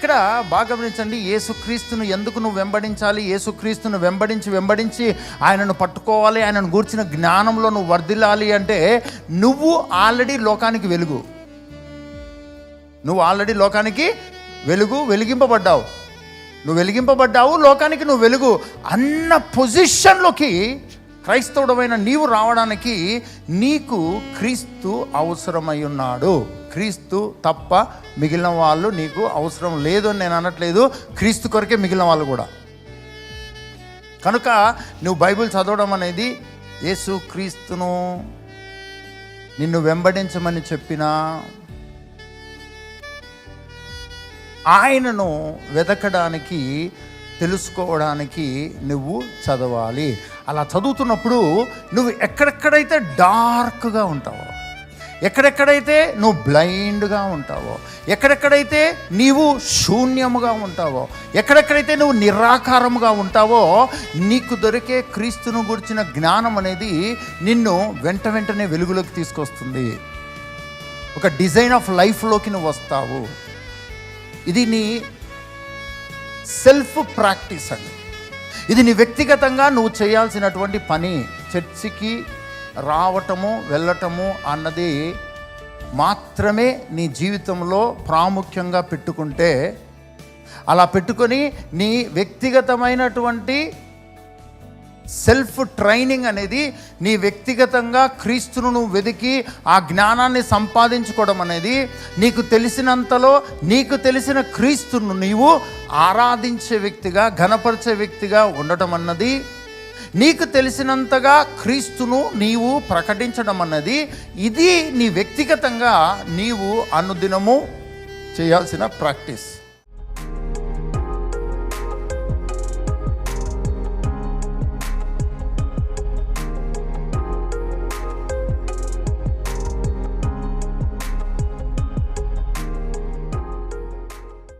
ఇక్కడ బాగా గమనించండి యేసుక్రీస్తును ఎందుకు నువ్వు వెంబడించాలి? యేసుక్రీస్తును వెంబడించి వెంబడించి ఆయనను పట్టుకోవాలి ఆయనను గూర్చిన జ్ఞానంలో నువ్వు వర్ధిల్లాలి అంటే నువ్వు ఆల్రెడీ లోకానికి వెలుగు. నువ్వు ఆల్రెడీ లోకానికి వెలుగు వెలిగింపబడ్డావు. నువ్వు వెలిగింపబడ్డావు లోకానికి నువ్వు వెలుగు అన్న పొజిషన్లోకి క్రైస్తవుడమైన నీవు రావడానికి నీకు క్రీస్తు అవసరమై ఉన్నాడు. క్రీస్తు తప్ప మిగిలిన వాళ్ళు నీకు అవసరం లేదు అని నేను అనట్లేదు. క్రీస్తు కొరకే మిగిలిన వాళ్ళు కూడా. కనుక నువ్వు బైబిల్ చదవడం అనేది యేసు క్రీస్తును నిన్ను వెంబడించమని చెప్పినా ఆయనను వెతకడానికి తెలుసుకోవడానికి నువ్వు చదవాలి. అలా చదువుతున్నప్పుడు నువ్వు ఎక్కడెక్కడైతే డార్క్గా ఉంటావో ఎక్కడెక్కడైతే నువ్వు బ్లైండ్గా ఉంటావో ఎక్కడెక్కడైతే నీవు శూన్యముగా ఉంటావో ఎక్కడెక్కడైతే నువ్వు నిరాకారముగా ఉంటావో నీకు దొరికే క్రీస్తును గురించిన జ్ఞానం అనేది నిన్ను వెంట వెంటనే వెలుగులోకి తీసుకొస్తుంది. ఒక డిజైన్ ఆఫ్ లైఫ్లోకి నువ్వు వస్తావు. ఇది నీ సెల్ఫ్ ప్రాక్టీస్ అండి. ఇది నీ వ్యక్తిగతంగా నువ్వు చేయాల్సినటువంటి పని చర్చికి రావటము వెళ్ళటము అన్నది మాత్రమే నీ జీవితంలో ప్రాముఖ్యంగా పెట్టుకుంటే అలా పెట్టుకొని నీ వ్యక్తిగతమైనటువంటి సెల్ఫ్ ట్రైనింగ్ అనేది నీ వ్యక్తిగతంగా క్రీస్తును నువ్వు వెతికి ఆ జ్ఞానాన్ని సంపాదించుకోవడం అనేది నీకు తెలిసినంతలో నీకు తెలిసిన క్రీస్తును నీవు ఆరాధించే వ్యక్తిగా ఘనపరిచే వ్యక్తిగా ఉండటం అన్నది నీకు తెలిసినంతగా క్రీస్తును నీవు ప్రకటించడం అన్నది ఇది నీ వ్యక్తిగతంగా నీవు అనుదినము చేయాల్సిన ప్రాక్టీస్.